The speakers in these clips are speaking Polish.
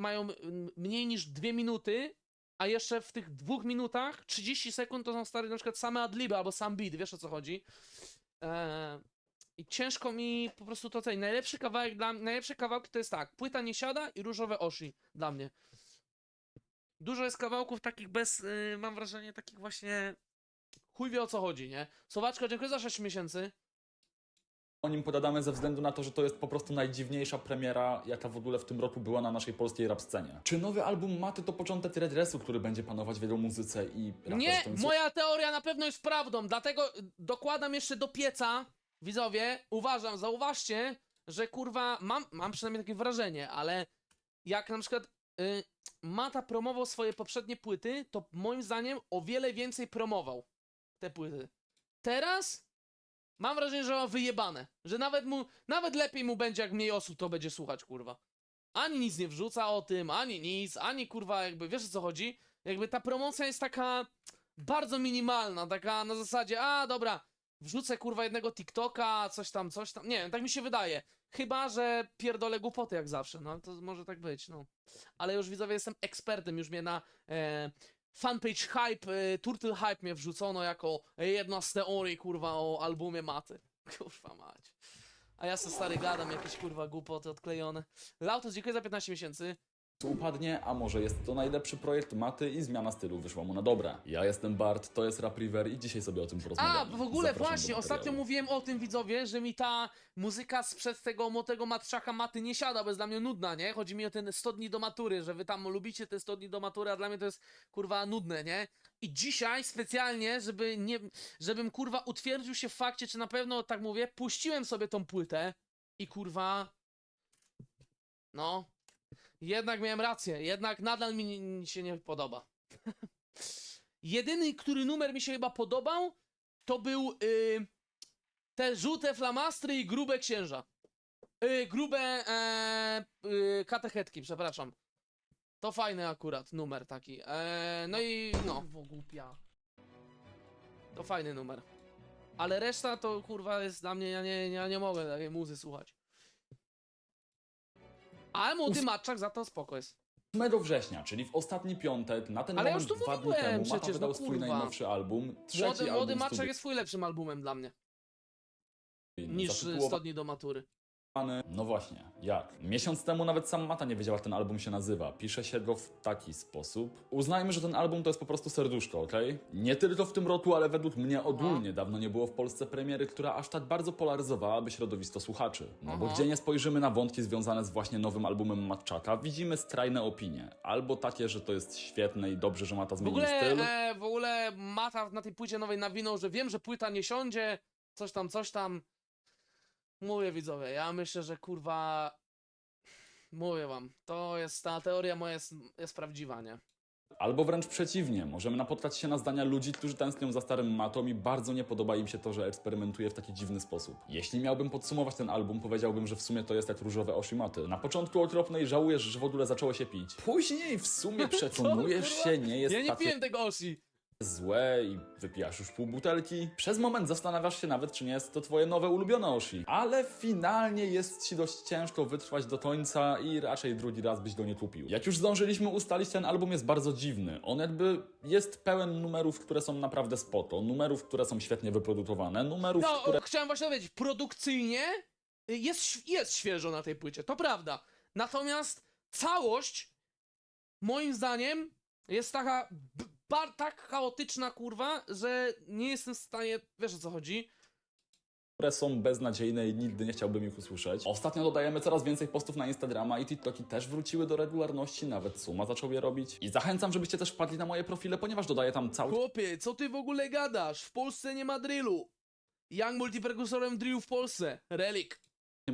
mają mm, mniej niż dwie minuty, a jeszcze w tych dwóch minutach 30 sekund to są stare na przykład same adliby albo sam beat, wiesz o co chodzi. Eee, I ciężko mi po prostu to ocenić. Najlepszy kawałek dla najlepsze kawałki to jest tak, płyta nie siada i różowe oshi dla mnie. Dużo jest kawałków takich bez, y, mam wrażenie, takich właśnie chuj wie o co chodzi, nie? Sowaczko, dziękuję za 6 miesięcy. O nim pogadamy ze względu na to, że to jest po prostu najdziwniejsza premiera, jaka w ogóle w tym roku była na naszej polskiej rap scenie. Czy nowy album Maty to początek redresu, który będzie panować w jego muzyce i Nie, moja teoria na pewno jest prawdą, dlatego dokładam jeszcze do pieca, widzowie, uważam, zauważcie, że kurwa, mam, mam przynajmniej takie wrażenie, ale jak na przykład y, Mata promował swoje poprzednie płyty, to moim zdaniem o wiele więcej promował te płyty. Teraz mam wrażenie, że ma wyjebane, że nawet mu, nawet lepiej mu będzie, jak mniej osób to będzie słuchać, kurwa. Ani nic nie wrzuca o tym, ani nic, ani kurwa, jakby, wiesz o co chodzi? Jakby ta promocja jest taka bardzo minimalna, taka na zasadzie, a dobra, wrzucę kurwa jednego TikToka, coś tam, coś tam. Nie wiem, tak mi się wydaje. Chyba, że pierdolę głupoty jak zawsze, no to może tak być, no. Ale już widzowie jestem ekspertem, już mnie na e, fanpage Hype, e, Turtle Hype mnie wrzucono jako jedna z teorii kurwa o albumie Maty. Kurwa mać. A ja se stary gadam, jakieś kurwa głupoty odklejone. Lautos, dziękuję za 15 miesięcy. Upadnie, a może jest to najlepszy projekt Maty i zmiana stylu wyszła mu na dobre. Ja jestem Bart, to jest Rap River i dzisiaj sobie o tym porozmawiamy. A, w ogóle Zapraszam właśnie, ostatnio mówiłem o tym widzowie, że mi ta muzyka sprzed tego młotego matczaka maty nie siada, bo jest dla mnie nudna, nie? Chodzi mi o ten 100 dni do matury, że wy tam lubicie te 100 dni do matury, a dla mnie to jest kurwa nudne, nie? I dzisiaj specjalnie, żeby nie, żebym kurwa utwierdził się w fakcie, czy na pewno tak mówię, puściłem sobie tą płytę i kurwa no jednak miałem rację, jednak nadal mi nie- się nie podoba. Jedyny, który numer mi się chyba podobał, to był y, te żółte flamastry i grube księża. Y, grube e, y, katechetki, przepraszam. To fajny akurat numer taki. E, no i no. głupia. To fajny numer. Ale reszta to kurwa jest dla mnie, ja nie, ja nie mogę takiej muzy słuchać. Ale młody matczak za to spoko jest. 8 września, czyli w ostatni piątek, na ten Ale ja moment już dwa dni mówiłem temu, Mata przecież, wydał no swój kurwa. najnowszy album, trzeci Młody, album młody matczak jest swój lepszym albumem dla mnie. Niż y, zatytułowany 100 dni do matury. No właśnie, jak? Miesiąc temu nawet sam Mata nie wiedział, jak ten album się nazywa. Pisze się go w taki sposób. Uznajmy, że ten album to jest po prostu serduszko, okej? Nie tylko w tym roku, ale według mnie ogólnie dawno nie było w Polsce premiery, która aż tak bardzo polaryzowałaby środowisko słuchaczy. No bo Aha. gdzie nie spojrzymy na wątki związane z właśnie nowym albumem Matczaka, widzimy skrajne opinie. Albo takie, że to jest świetne i dobrze, że Mata W zmienił ogóle, styl. e, w ogóle Mata na tej płycie nowej nawinął, że wiem, że płyta nie siądzie, coś tam, coś tam. Mówię widzowie, ja myślę, że kurwa... Mówię wam, to jest, ta teoria moja jest, jest prawdziwa, nie? Albo wręcz przeciwnie, możemy napotkać się na zdania ludzi, którzy tęsknią za starym matą i bardzo nie podoba im się to, że eksperymentuje w taki dziwny sposób. Jeśli miałbym podsumować ten album, powiedziałbym, że w sumie to jest jak różowe oshimaty. Na początku okropne i żałujesz, że w ogóle zaczęło się pić. Później w sumie przekonujesz się, nie jest Ja nie takie piłem tego Oshi. Złe i wypijasz już pół butelki. Przez moment zastanawiasz się nawet, czy nie jest to twoje nowe ulubione Oshi. Ale finalnie jest ci dość ciężko wytrwać do końca i raczej drugi raz byś go nie tupił. Jak już zdążyliśmy ustalić, ten album jest bardzo dziwny. On jakby jest pełen numerów, które są naprawdę spoko, numerów, które są świetnie wyprodukowane, numerów, No, które chciałem właśnie powiedzieć, produkcyjnie jest, jest świeżo na tej płycie, to prawda. Natomiast całość, moim zdaniem, jest taka bar, tak chaotyczna, kurwa, że nie jestem w stanie, wiesz o co chodzi? które są beznadziejne i nigdy nie chciałbym ich usłyszeć. Ostatnio dodajemy coraz więcej postów na Instagrama i TikToki też wróciły do regularności, nawet Suma zaczął je robić. I zachęcam, żebyście też wpadli na moje profile, ponieważ dodaję tam cały Chłopie, co ty w ogóle gadasz? W Polsce nie ma drillu. Young multiperkusorem drillu w Polsce. Relik.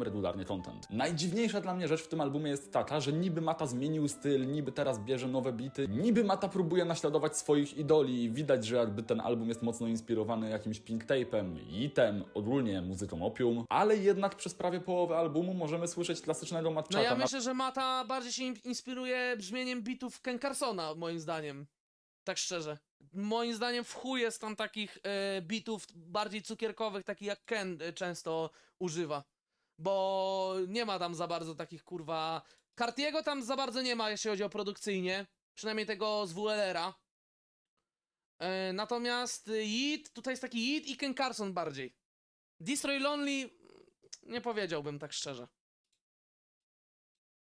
Regularnie content. Najdziwniejsza dla mnie rzecz w tym albumie jest taka, że niby Mata zmienił styl, niby teraz bierze nowe bity, niby Mata próbuje naśladować swoich idoli i widać, że jakby ten album jest mocno inspirowany jakimś Pink Tape'em, Yitem, ogólnie muzyką Opium, ale jednak przez prawie połowę albumu możemy słyszeć klasycznego No Matchaka. ja myślę, że Mata bardziej się in- inspiruje brzmieniem bitów Ken Carsona, moim zdaniem. Tak szczerze. Moim zdaniem w chuj jest tam takich e, bitów bardziej cukierkowych, takich jak Ken e, często używa. Bo nie ma tam za bardzo takich kurwa Cartiego tam za bardzo nie ma, jeśli chodzi o produkcyjnie. Przynajmniej tego z WLR-a. E, natomiast y, Yeet, tutaj jest taki Yeet i Ken Carson bardziej. Destroy Lonely nie powiedziałbym tak szczerze.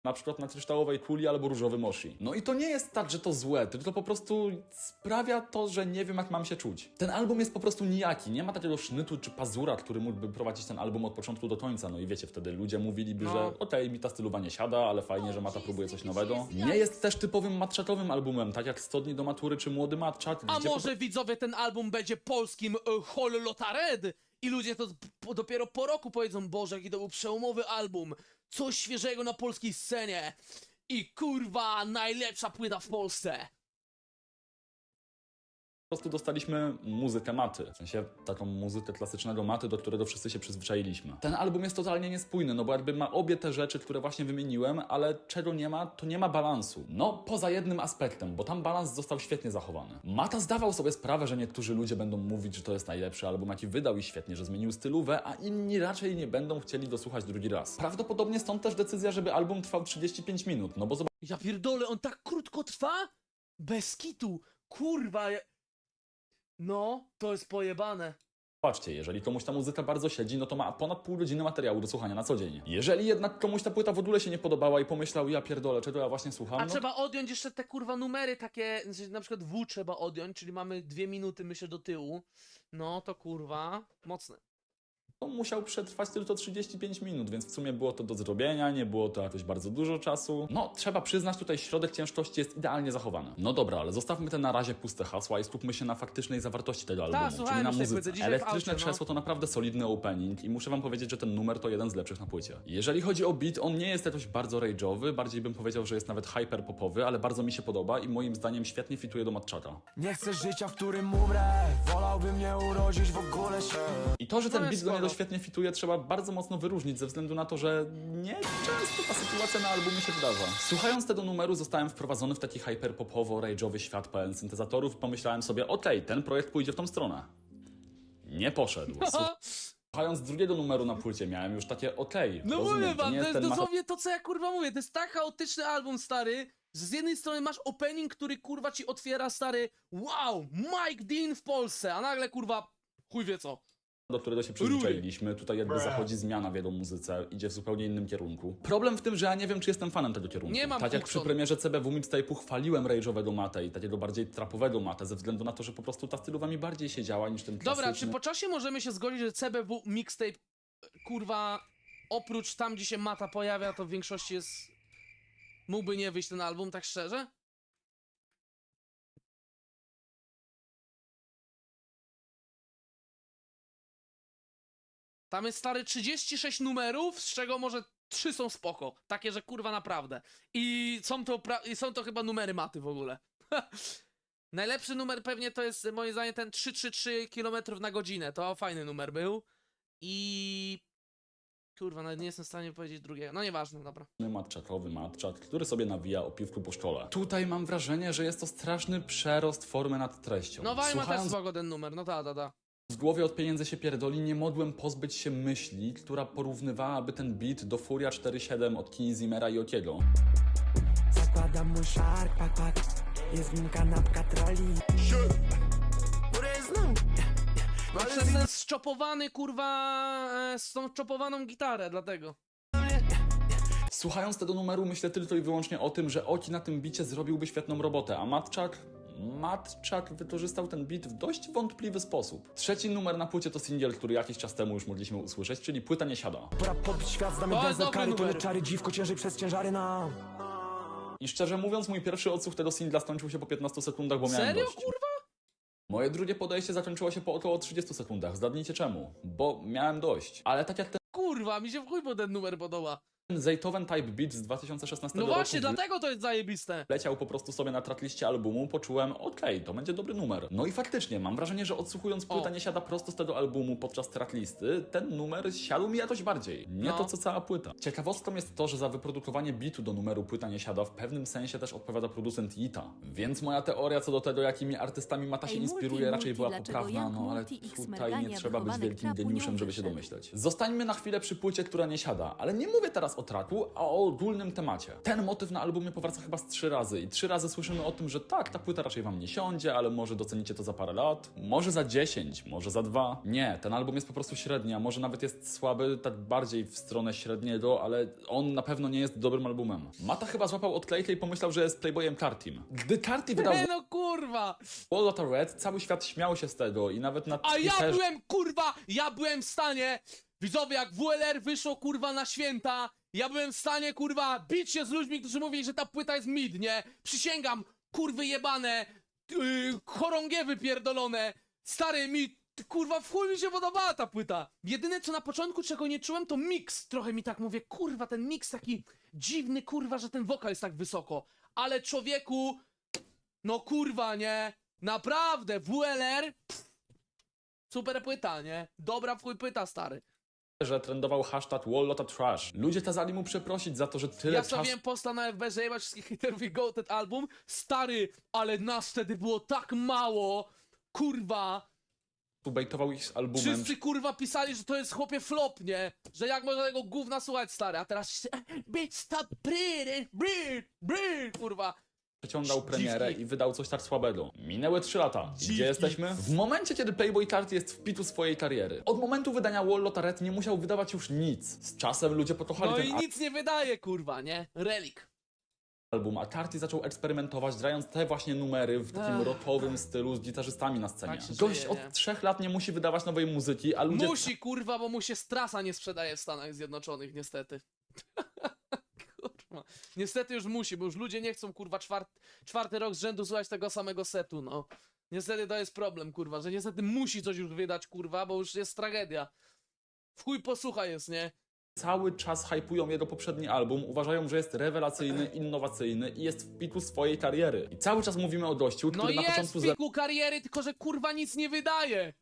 Na przykład na kryształowej kuli albo różowym oshi. No i to nie jest tak, że to złe, tylko to po prostu sprawia to, że nie wiem jak mam się czuć. Ten album jest po prostu nijaki, nie ma takiego sznytu czy pazura, który mógłby prowadzić ten album od początku do końca. No i wiecie, wtedy ludzie mówiliby, No. że okej, mi ta stylowa nie siada, ale fajnie, że Mata próbuje coś nowego. Nie jest też typowym matchatowym albumem, tak jak 100 dni do matury czy Młody Matchat, A gdzie po może widzowie ten album będzie polskim e, Hol Lotared? I ludzie to dopiero po roku powiedzą, Boże, jaki to był przełomowy album. Coś świeżego na polskiej scenie. I kurwa, najlepsza płyta w Polsce. Po prostu dostaliśmy muzykę maty, w sensie taką muzykę klasycznego maty, do którego wszyscy się przyzwyczailiśmy. Ten album jest totalnie niespójny, no bo jakby ma obie te rzeczy, które właśnie wymieniłem, ale czego nie ma, to nie ma balansu. No, poza jednym aspektem, bo tam balans został świetnie zachowany. Mata zdawał sobie sprawę, że niektórzy ludzie będą mówić, że to jest najlepszy album, jaki wydał i świetnie, że zmienił stylówę, a inni raczej nie będą chcieli dosłuchać drugi raz. Prawdopodobnie stąd też decyzja, żeby album trwał 35 minut, no bo Ja pierdolę, on tak krótko trwa? Bez kitu. Kurwa. No, to jest pojebane. Zobaczcie, jeżeli komuś ta muzyka bardzo siedzi, no to ma ponad pół godziny materiału do słuchania na co dzień. Jeżeli jednak komuś ta płyta w ogóle się nie podobała i pomyślał, ja pierdolę, czego ja właśnie słucham, A no trzeba odjąć jeszcze te kurwa numery takie, na przykład W trzeba odjąć, czyli mamy dwie minuty myślę do tyłu. No to kurwa, mocne. To musiał przetrwać tylko 35 minut, więc w sumie było to do zrobienia, nie było to jakoś bardzo dużo czasu. No, trzeba przyznać, tutaj środek ciężkości jest idealnie zachowany. No dobra, ale zostawmy te na razie puste hasła i skupmy się na faktycznej zawartości tego albumu, czyli na muzyce. Elektryczne aucie, no. krzesło to naprawdę solidny opening i muszę wam powiedzieć, że ten numer to jeden z lepszych na płycie. Jeżeli chodzi o beat, on nie jest jakoś bardzo rage'owy, bardziej bym powiedział, że jest nawet hyper-popowy, ale bardzo mi się podoba i moim zdaniem świetnie fituje do matchata. Nie chcę życia, w którym umrę Wolałbym nie urodzić w ogóle się I to, że ten No beat niego spoko. Świetnie fituje, trzeba bardzo mocno wyróżnić ze względu na to, że nie często ta sytuacja na albumie się wydarza. Słuchając tego numeru zostałem wprowadzony w taki hyperpopowo-rage'owy świat pełen syntezatorów i pomyślałem sobie, okej, ten projekt pójdzie w tą stronę. Nie poszedł. Słuchając drugiego numeru na płycie miałem już takie, okej, No rozumiem, mówię to wam, nie to jest dosłownie to, co ja kurwa mówię. To jest tak chaotyczny album, stary. że Z jednej strony masz opening, który kurwa ci otwiera, stary. Wow, Mike Dean w Polsce, a nagle kurwa, chuj wie co. do którego się przyzwyczailiśmy. Tutaj jakby zachodzi zmiana w jego muzyce, idzie w zupełnie innym kierunku. Problem w tym, że ja nie wiem, czy jestem fanem tego kierunku. Nie mam tak jak przy premierze CBW Mixtape'u chwaliłem rage'owego matę i takiego bardziej trapowego matę, ze względu na to, że po prostu ta stylowa mi bardziej siedziała niż ten klasyczny. Dobra, czy po czasie możemy się zgodzić, że CBW mixtape, kurwa, oprócz tam, gdzie się Mata pojawia, to w większości jest... Mógłby nie wyjść ten album, tak szczerze? Tam jest stary 36 numerów, z czego może 3 są spoko. Takie, że kurwa naprawdę. I są to, i są to chyba numery maty w ogóle. Najlepszy numer pewnie to jest moim zdaniem ten 333 km na godzinę. To fajny numer był. I. Kurwa, nawet nie jestem w stanie powiedzieć drugiego. No nieważne, dobra. matchatowy matchat, który sobie nawija o piwku po szkole. Tutaj mam wrażenie, że jest to straszny przerost formy nad treścią. No Wajma też Słuchając spoko ten numer, no ta, ta, ta. W głowie od pieniędzy się pierdoli, nie mogłem pozbyć się myśli, która porównywałaby ten beat do Furia 4.7 od Kini Zimmera i Okiego. Zakładam mój szark, pak, pak Jest nim kanapka troli przez ten zczopowany, kurwa, e, z tą czopowaną gitarę, dlatego. Słuchając tego numeru myślę tylko i wyłącznie o tym, że Oki na tym bicie zrobiłby świetną robotę, a Matczak... Matczak wykorzystał ten beat w dość wątpliwy sposób. Trzeci numer na płycie to singiel, który jakiś czas temu już mogliśmy usłyszeć, czyli Płyta nie siada. Pora pobić świat, znamy węzeł dobry kary To numer. czary, dziwko ciężej przez ciężary nam I szczerze mówiąc, mój pierwszy odsłuch tego singla skończył się po 15 sekundach, bo miałem Serio, dość. kurwa? Moje drugie podejście zakończyło się po około 30 sekundach. Zgadnijcie czemu? Bo miałem dość. Ale tak jak Kurwa, mi się w chuj po ten numer podoba. Zaytoven Type Beat z 2016 No roku właśnie, dlatego to jest zajebiste. leciał po prostu sobie na trackliście albumu, poczułem, okej, to będzie dobry numer. No i faktycznie, mam wrażenie, że odsłuchując płytę O. nie siada prosto z tego albumu podczas tracklisty, ten numer siadł mi jakoś bardziej. Nie No. to, co cała płyta. Ciekawostką jest to, że za wyprodukowanie bitu do numeru płyta nie siada w pewnym sensie też odpowiada producent Yita. Więc moja teoria co do tego, jakimi artystami Mata się Ej, multi, inspiruje, raczej multi, była dlaczego poprawna, Young no ale Multi X tutaj Mergania nie trzeba być wychowanek wielkim trapu nie geniuszem, żeby się wyszedł. domyśleć. Zostańmy na chwilę przy płycie, która nie siada, ale nie mówię teraz o o traku, a o ogólnym temacie. Ten motyw na albumie powraca chyba z trzy razy i trzy razy słyszymy o tym, że tak, ta płyta raczej wam nie siądzie, ale może docenicie to za parę lat, może za 10, może za dwa. Nie, ten album jest po prostu średni, a może nawet jest słaby, tak bardziej w stronę średniego, ale on na pewno nie jest dobrym albumem. Mata chyba złapał odklejkę i pomyślał, że jest playboyem Cartim. Gdy Carti wydał no kurwa! Wall Lotta Red, cały świat śmiał się z tego i nawet na A ja byłem, kurwa, ja byłem w stanie, widzowie, jak WLR wyszło, kurwa, na święta, ja byłem w stanie, kurwa, bić się z ludźmi, którzy mówili, że ta płyta jest mid, nie? Przysięgam, kurwy jebane, yy, chorągiewy pierdolone, stary mid, kurwa, w chuj mi się podobała ta płyta. Jedyne, co na początku, czego nie czułem, to mix. Trochę mi tak mówię, kurwa, ten mix taki dziwny, kurwa, że ten wokal jest tak wysoko. Ale człowieku, no kurwa, nie? Naprawdę, WLR, Super płyta, nie? Dobra w chuj płyta, stary. Że trendował hashtag Wall Lotta Trash. Ludzie kazali mu przeprosić za to, że tyle Ja czasu stawiłem posta na FB, że jebać wszystkich hiterów i Goated album. Stary, ale nas wtedy było tak mało. Kurwa. bejtował ich z albumem. Wszyscy kurwa pisali, że to jest chłopie flop, nie? Że jak można tego gówna słuchać, stary. A teraz bitch stop breathing, breathe, breathe, kurwa. Przeciągał premierę i wydał coś tak słabego. Minęły 3 lata. I gdzie jesteśmy? W momencie, kiedy Playboy Carti jest w pitu swojej kariery. Od momentu wydania Wall Lotta Red nie musiał wydawać już nic. Z czasem ludzie pokochali No ten i nic nie wydaje, kurwa, nie? Relik. album, a Carti zaczął eksperymentować, grając te właśnie numery w takim Ech. rockowym stylu z gitarzystami na scenie. Tak się Gość dzieje, od nie? trzech lat nie musi wydawać nowej muzyki, a ludzie... Musi, kurwa, bo mu się strasa nie sprzedaje w Stanach Zjednoczonych, niestety. kurwa. Niestety już musi, bo już ludzie nie chcą, kurwa, czwart, czwarty rok z rzędu słuchać tego samego setu, no. Niestety to jest problem, kurwa, że niestety musi coś już wydać, kurwa, bo już jest tragedia. W chuj posłucha jest, nie? cały czas hypują jego poprzedni album, uważają, że jest rewelacyjny, innowacyjny i jest w piku swojej kariery. I cały czas mówimy o gościu, No który na jest początku w piku kariery, tylko że kurwa nic nie wydaje.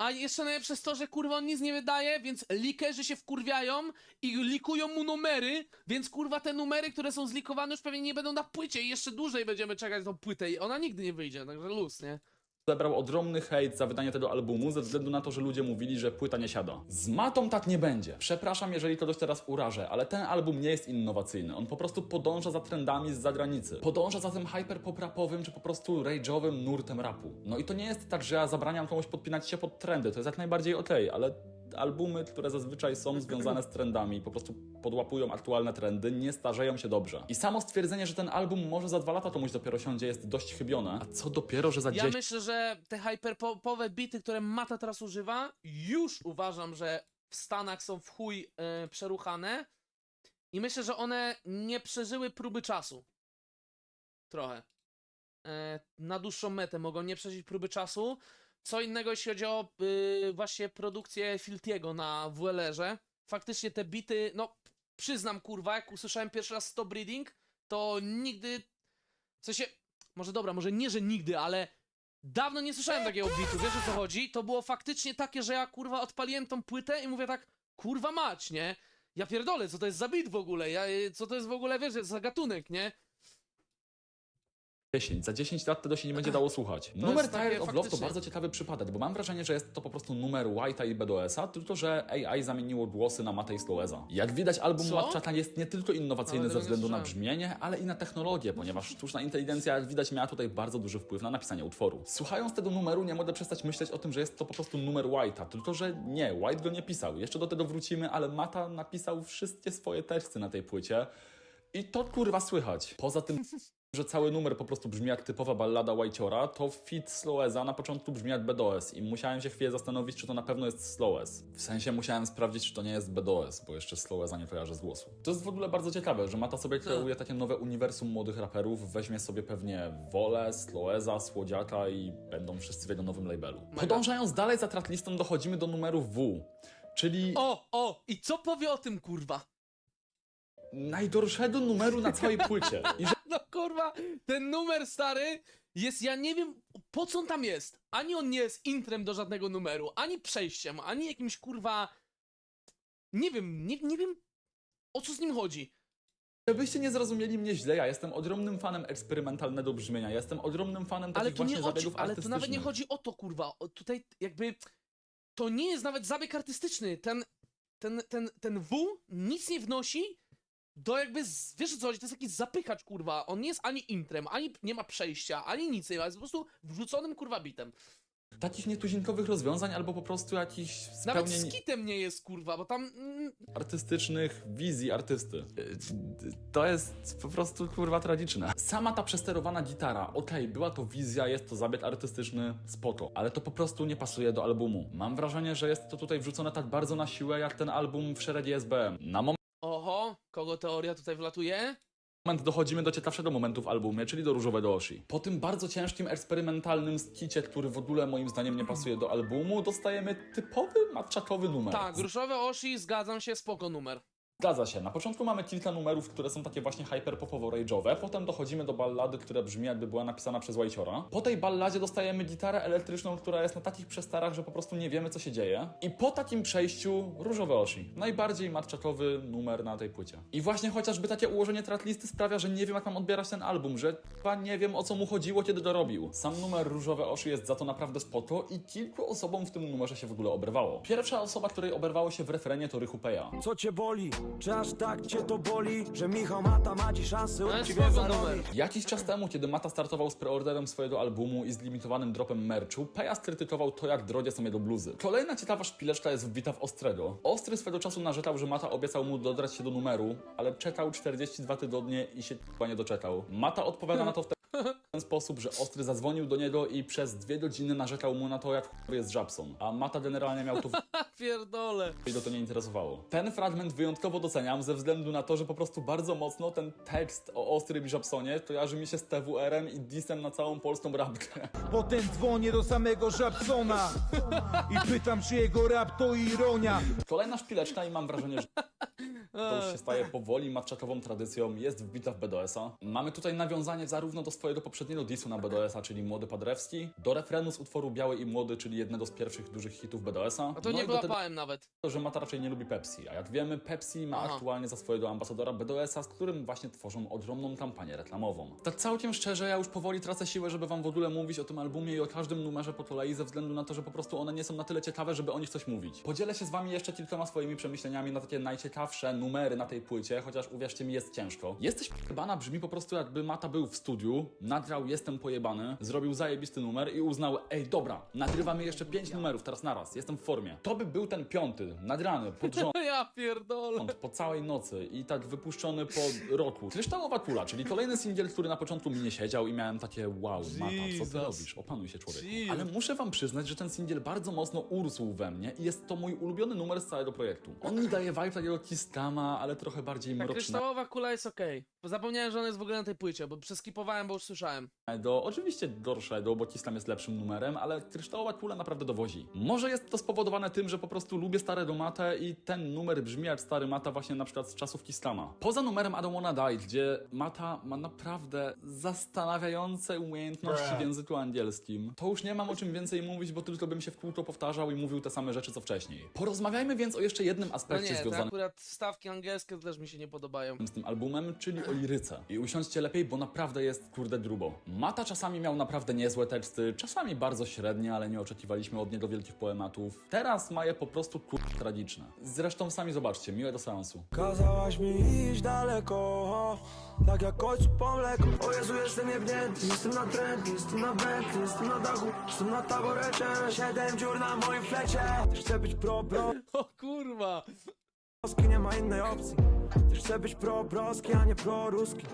A jeszcze najlepsze jest to, że kurwa on nic nie wydaje, więc likerzy się wkurwiają i likują mu numery, więc kurwa te numery, które są zlikowane już pewnie nie będą na płycie i jeszcze dłużej będziemy czekać tą płytę i ona nigdy nie wyjdzie, także luz, nie? Zebrał ogromny hejt za wydanie tego albumu ze względu na to, że ludzie mówili, że płyta nie siada. Z Matą tak nie będzie. Przepraszam, jeżeli kogoś teraz urażę, ale ten album nie jest innowacyjny. On po prostu podąża za trendami z zagranicy. Podąża za tym hyperpop rapowym, czy po prostu rage'owym nurtem rapu. No i to nie jest tak, że ja zabraniam komuś podpinać się pod trendy, to jest jak najbardziej okej, ale albumy, które zazwyczaj są związane z trendami, po prostu podłapują aktualne trendy, nie starzeją się dobrze. I samo stwierdzenie, że ten album może za dwa lata komuś dopiero siądzie, jest dość chybione. A co dopiero, że za Ja 10 myślę, że te hyperpopowe bity, które Mata teraz używa, już uważam, że w Stanach są w chuj e, przeruchane i myślę, że one nie przeżyły próby czasu. Trochę. E, na dłuższą metę mogą nie przeżyć próby czasu. Co innego, jeśli chodzi o y, właśnie produkcję Filtiego na WLR-ze. Faktycznie te bity, no przyznam kurwa, jak usłyszałem pierwszy raz Stop Breeding, to nigdy, w sensie, może dobra, może nie, że nigdy, ale dawno nie słyszałem takiego bitu, wiesz o co chodzi? To było faktycznie takie, że ja kurwa odpaliłem tą płytę i mówię tak, kurwa mać, nie? Ja pierdolę, co to jest za bit w ogóle? Ja, y, co to jest w ogóle, wiesz, za gatunek, nie? 10. Za 10 lat tego się nie będzie dało słuchać. numer jest takie of Love to faktycznie- bardzo ciekawy przypadek, bo mam wrażenie, że jest to po prostu numer White'a i BDS-a, tylko że AI zamieniło głosy na Matej Sloweza. Jak widać, album Co? Matchata jest nie tylko innowacyjny Ale ze tego nie względu na słyszałem. brzmienie, ale i na technologię, ponieważ sztuczna inteligencja, jak widać, miała tutaj bardzo duży wpływ na napisanie utworu. Słuchając tego numeru, nie mogę przestać myśleć o tym, że jest to po prostu numer White'a, tylko że nie, White go nie pisał. Jeszcze do tego wrócimy, ale Mata napisał wszystkie swoje teksty na tej płycie. I to kurwa słychać. Poza tym że cały numer po prostu brzmi jak typowa ballada Whiteciora, to fit Sloweza na początku brzmi jak BDOS i musiałem się chwilę zastanowić, czy to na pewno jest Slowez. W sensie musiałem sprawdzić, czy to nie jest BDOS, bo jeszcze Sloweza nie kojarzę z głosu. To jest w ogóle bardzo ciekawe, że Mata sobie kreuje takie nowe uniwersum młodych raperów, weźmie sobie pewnie Wolę, Sloweza, Słodziaka i będą wszyscy w jego nowym labelu. Podążając dalej za tracklistą dochodzimy do numeru W, czyli O, o, i co powie o tym, kurwa? Najgorszego numeru na całej płycie. I że No kurwa, ten numer stary jest, ja nie wiem po co on tam jest. Ani on nie jest intrem do żadnego numeru, ani przejściem, ani jakimś kurwa. Nie wiem, nie, nie wiem o co z nim chodzi. Żebyście nie zrozumieli mnie źle, ja jestem ogromnym fanem eksperymentalnego brzmienia, ja jestem ogromnym fanem takich Ale tu właśnie nie zabiegów ale tu nawet nie chodzi o to, kurwa. O, tutaj jakby to nie jest nawet zabieg artystyczny. Ten, ten, ten, ten W nic nie wnosi do jakby, z, wiesz o co chodzi, to jest jakiś zapychacz, kurwa. On nie jest ani intrem, ani nie ma przejścia, ani nic, nie ma, jest po prostu wrzuconym, kurwa, bitem. takich nietuzinkowych rozwiązań albo po prostu jakichś Nawet spełnień skitem nie jest, kurwa, bo tam... Mm, artystycznych wizji artysty. Y, To jest po prostu kurwa tragiczne. Sama ta przesterowana gitara, okej, była to wizja, jest to zabieg artystyczny, spoko, ale to po prostu nie pasuje do albumu. Mam wrażenie, że jest to tutaj wrzucone tak bardzo na siłę, jak ten album w szeregi SBM. Na moment kogo teoria tutaj wlatuje? moment dochodzimy do ciekawszego momentu w albumie, czyli do Różowego Oshi. Po tym bardzo ciężkim, eksperymentalnym skicie, który w ogóle moim zdaniem nie pasuje do albumu, dostajemy typowy matchatowy numer. Tak, różowe Oshi, zgadzam się, spoko numer. Zgadza się. Na początku mamy kilka numerów, które są takie właśnie hyperpopowo-rage'owe, potem dochodzimy do ballady, która brzmi jakby była napisana przez Łajciora. Po tej balladzie dostajemy gitarę elektryczną, która jest na takich przestarach, że po prostu nie wiemy co się dzieje. I po takim przejściu Różowe Oshi. Najbardziej matchatowy numer na tej płycie. I właśnie chociażby takie ułożenie tracklisty sprawia, że nie wiem jak mam odbierać ten album, że chyba nie wiem o co mu chodziło, kiedy dorobił. Sam numer Różowe Oszy jest za to naprawdę spoko i kilku osobom w tym numerze się w ogóle oberwało. Pierwsza osoba, której oberwało się w refrenie to Rychu Peja. Co cię boli? Czy aż tak cię to boli? Że Michał Mata ma ci szansę No jest spoko zarobić? numer. Jakiś czas temu, kiedy Mata startował z preorderem swojego albumu i z limitowanym dropem merchu, Peja skrytykował to, jak drogie są jego bluzy. Kolejna ciekawa szpileczka jest wbita w Ostrego. Ostry swego czasu narzekał, że Mata obiecał mu dodrać się do numeru, ale czekał 42 tygodnie i się chyba nie doczekał. Mata odpowiada na to w ten sposób, że Ostry zadzwonił do niego i przez dwie godziny narzekał mu na to, jak jest Żabson. A Mata generalnie miał to w Ha, pierdole. i go to nie interesowało. Ten fragment wyjątkowo doceniam ze względu na to, że po prostu bardzo mocno ten tekst o Ostrym i Żabsonie kojarzy mi się z TWR-em i disem na całą polską rapkę. Potem dzwonię do samego Żabsona i pytam, czy jego rap to ironia. Kolejna szpileczka i mam wrażenie, że to już się staje powoli matczakową tradycją, jest wbita w BDS-a. Mamy tutaj nawiązanie zarówno do swojego poprzedniego disu na BDS-a, czyli Młody Padrewski, do refrenu z utworu Biały i Młody, czyli jednego z pierwszych dużych hitów BDS-a. A to no nie wyłapałem nawet. że Mata raczej nie lubi Pepsi, a jak wiemy, Pepsi ma Aha. aktualnie za swojego ambasadora BDS-a, z którym właśnie tworzą ogromną kampanię reklamową. Tak całkiem szczerze, ja już powoli tracę siłę, żeby wam w ogóle mówić o tym albumie i o każdym numerze po kolei, ze względu na to, że po prostu one nie są na tyle ciekawe, żeby o nich coś mówić. Podzielę się z wami jeszcze kilkoma swoimi przemyśleniami na takie najciekawsze numery na tej płycie, chociaż uwierzcie mi, jest ciężko. Jesteś pojebana brzmi po prostu jakby Mata był w studiu, nagrał Jestem pojebany, zrobił zajebisty numer i uznał, ej dobra, nagrywamy jeszcze pięć numerów, teraz naraz, jestem w formie. To by był ten piąty, nagrany, pod rząd Ja pierdolę. Po całej nocy i tak wypuszczony po roku. Kryształowa kula, czyli kolejny singiel, który na początku mi nie siedział i miałem takie wow, Mata, co ty Jesus. robisz? Opanuj się człowieku. Chill. Ale muszę wam przyznać, że ten singiel bardzo mocno urósł we mnie i jest to mój ulubiony numer z całego projektu. On mi daje vibe takiego Kistama, ale trochę bardziej Ta mrocznego. kryształowa kula jest okej. Bo Zapomniałem, że on jest w ogóle na tej płycie, bo przeskipowałem, bo już słyszałem. Oczywiście gorszego, bo Kistam jest lepszym numerem, ale kryształowa kula naprawdę dowozi. Może jest to spowodowane tym, że po prostu lubię starego Matę i ten numer brzmi jak stary Mata właśnie na przykład z czasów Kistama. Poza numerem I Don't Wanna Die, gdzie Mata ma naprawdę zastanawiające umiejętności w języku angielskim, to już nie mam o czym więcej mówić, bo tylko bym się w kółko powtarzał i mówił te same rzeczy co wcześniej. Porozmawiajmy więc o jeszcze jednym No aspekcie nie, to związanym akurat stawki angielskie też mi się nie podobają. z tym albumem, czyli o liryce. I usiądźcie lepiej, bo naprawdę jest kurde grubo. Mata czasami miał naprawdę niezłe teksty, czasami bardzo średnie, ale nie oczekiwaliśmy od niego wielkich poematów. Teraz ma je po prostu kurde tragiczne. Zresztą sami zobaczcie, miłego seansu. Kazałaś mi iść daleko Tak jak ojcu po mleku. O Jezu, jestem jebnięty Jestem na trętny, jestem na wętli Jestem na dachu, jestem na taborecie. Siedem dziur na moim flecie. Też chcę być pro, pro O kurwa! Polski nie ma innej opcji. Też chcę być pro-broski, a nie pro-ruski.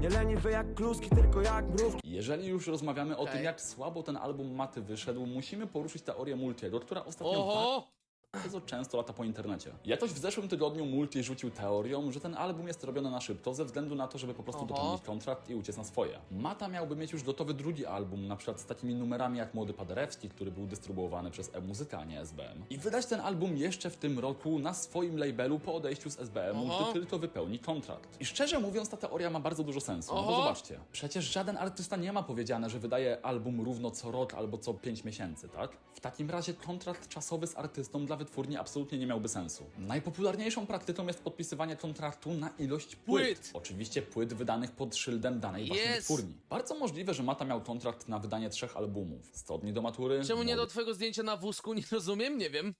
Nie leniwy jak kluski, tylko jak mrówki. Jeżeli już rozmawiamy o tym, jak słabo ten album Maty wyszedł, musimy poruszyć teorię Multiego, która ostatnio Oho! Bardzo często lata po internecie. Jakoś w zeszłym tygodniu Multi rzucił teorią, że ten album jest robiony na szybko ze względu na to, żeby po prostu Oho. dopełnić kontrakt i uciec na swoje. Mata miałby mieć już gotowy drugi album, na przykład z takimi numerami jak Młody Paderewski, który był dystrybuowany przez e-muzyka, a nie SBM. I wydać ten album jeszcze w tym roku na swoim labelu po odejściu z SBM-u, gdy tylko wypełni kontrakt. I szczerze mówiąc, ta teoria ma bardzo dużo sensu. No bo zobaczcie, przecież żaden artysta nie ma powiedziane, że wydaje album równo co rok albo co 5 miesięcy, tak? W takim razie kontrakt czasowy z artystą dla wytwórni absolutnie nie miałby sensu. Najpopularniejszą praktyką jest podpisywanie kontraktu na ilość płyt. Płyt. Oczywiście płyt wydanych pod szyldem danej właśnie Yes. wytwórni. Bardzo możliwe, że Mata miał kontrakt na wydanie trzech albumów. 100 dni do matury, Czemu nie do twojego zdjęcia na wózku? Nie rozumiem, nie wiem.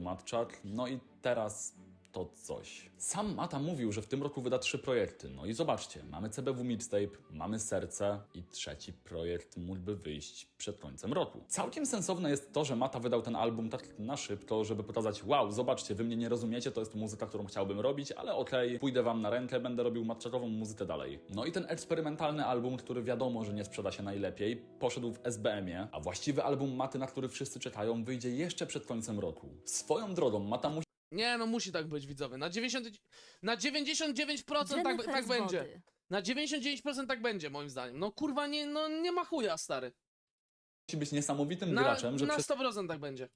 Matczak, no i teraz to coś. Sam Mata mówił, że w tym roku wyda trzy projekty. No i zobaczcie, mamy CBW Mixtape, mamy Serce i trzeci projekt mógłby wyjść przed końcem roku. Całkiem sensowne jest to, że Mata wydał ten album tak na szybko, żeby pokazać, wow, zobaczcie, wy mnie nie rozumiecie, to jest muzyka, którą chciałbym robić, ale okej, pójdę wam na rękę, będę robił matczakową muzykę dalej. No i ten eksperymentalny album, który wiadomo, że nie sprzeda się najlepiej, poszedł w SBM-ie, a właściwy album Maty, na który wszyscy czekają, wyjdzie jeszcze przed końcem roku. Swoją drogą, Mata musi Nie, no musi tak być, widzowie. Na, 90, na 99% tak, Jennifer tak z będzie. wody. Na 99% tak będzie, moim zdaniem. No kurwa, nie, no, nie ma chuja, stary. być niesamowitym Na, graczem, że na 100% tak będzie.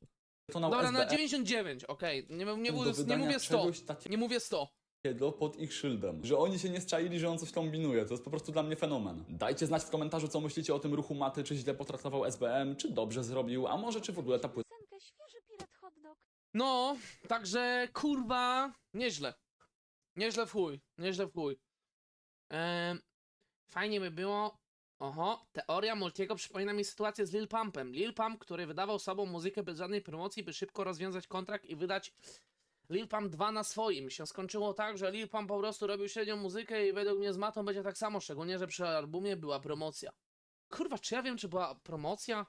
przekonał Dobra, na SBM 99, okej. Nie, nie, do mówię, nie wydania mówię 100. czegoś takiego. Nie mówię 100. pod ich szyldem. Że oni się nie strzaili, że on coś kombinuje. To jest po prostu dla mnie fenomen. Dajcie znać w komentarzu, co myślicie o tym ruchu Maty, czy źle potraktował SBM, czy dobrze zrobił, a może czy w ogóle ta płyta No, także kurwa, nieźle. Nieźle w chuj, nieźle w chuj. Ehm, fajnie by było. Oho, teoria Multiego przypomina mi sytuację z Lil Pumpem. Lil Pump, który wydawał sobą muzykę bez żadnej promocji, by szybko rozwiązać kontrakt i wydać Lil Pump 2 na swoim. Się skończyło tak, że Lil Pump po prostu robił średnią muzykę i według mnie z Matą będzie tak samo, szczególnie, że przy albumie była promocja. Kurwa, czy ja wiem, czy była promocja?